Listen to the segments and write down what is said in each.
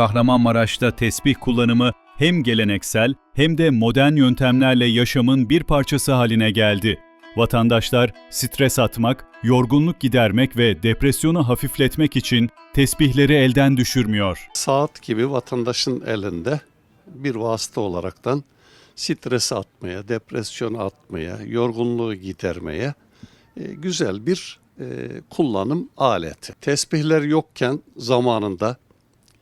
Kahramanmaraş'ta tesbih kullanımı hem geleneksel hem de modern yöntemlerle yaşamın bir parçası haline geldi. Vatandaşlar stres atmak, yorgunluk gidermek ve depresyonu hafifletmek için tesbihleri elden düşürmüyor. Saat gibi vatandaşın elinde bir vasıta olaraktan stresi atmaya, depresyonu atmaya, yorgunluğu gidermeye e, güzel bir e, kullanım aleti. Tesbihler yokken zamanında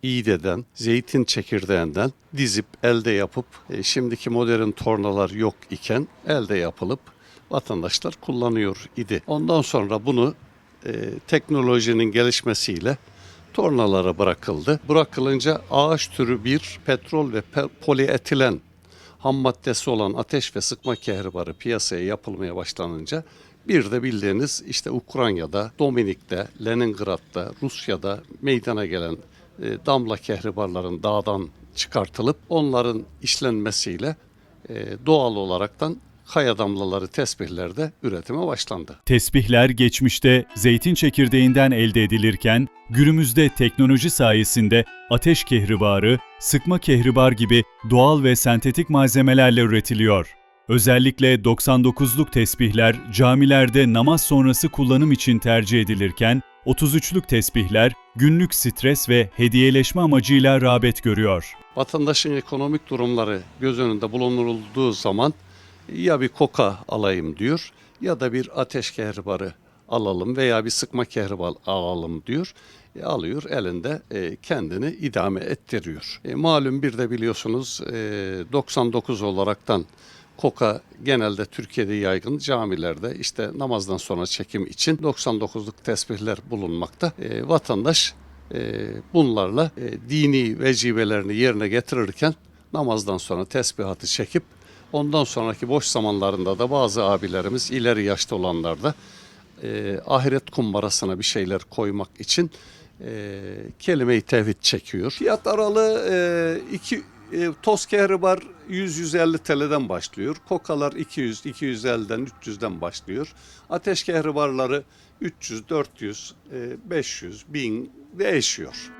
iğdeden, zeytin çekirdeğinden dizip elde yapıp e, şimdiki modern tornalar yok iken elde yapılıp vatandaşlar kullanıyor idi. Ondan sonra bunu e, teknolojinin gelişmesiyle tornalara bırakıldı. Bırakılınca ağaç türü bir petrol ve pe- polietilen ham maddesi olan ateş ve sıkma kehribarı piyasaya yapılmaya başlanınca bir de bildiğiniz işte Ukrayna'da, Dominik'te, Leningrad'da, Rusya'da meydana gelen e, damla kehribarların dağdan çıkartılıp onların işlenmesiyle e, doğal olaraktan kaya damlaları tesbihlerde üretime başlandı. Tesbihler geçmişte zeytin çekirdeğinden elde edilirken günümüzde teknoloji sayesinde ateş kehribarı, sıkma kehribar gibi doğal ve sentetik malzemelerle üretiliyor. Özellikle 99'luk tesbihler camilerde namaz sonrası kullanım için tercih edilirken 33'lük tesbihler günlük stres ve hediyeleşme amacıyla rağbet görüyor. Vatandaşın ekonomik durumları göz önünde bulundurulduğu zaman ya bir koka alayım diyor ya da bir ateş kehribarı alalım veya bir sıkma kehribar alalım diyor. E, alıyor elinde e, kendini idame ettiriyor. E, malum bir de biliyorsunuz e, 99 olaraktan koka genelde Türkiye'de yaygın camilerde işte namazdan sonra çekim için 99'luk tesbihler bulunmakta. E, vatandaş e, bunlarla e, dini vecibelerini yerine getirirken namazdan sonra tesbihatı çekip ondan sonraki boş zamanlarında da bazı abilerimiz ileri yaşta olanlar da e, ahiret kumbarasına bir şeyler koymak için e, kelime-i tevhid çekiyor. Fiyat aralığı e, iki e, toz kehribar 100-150 TL'den başlıyor. Kokalar 200, 250'den 300'den başlıyor. Ateş kehribarları 300, 400, e, 500, 1000 değişiyor.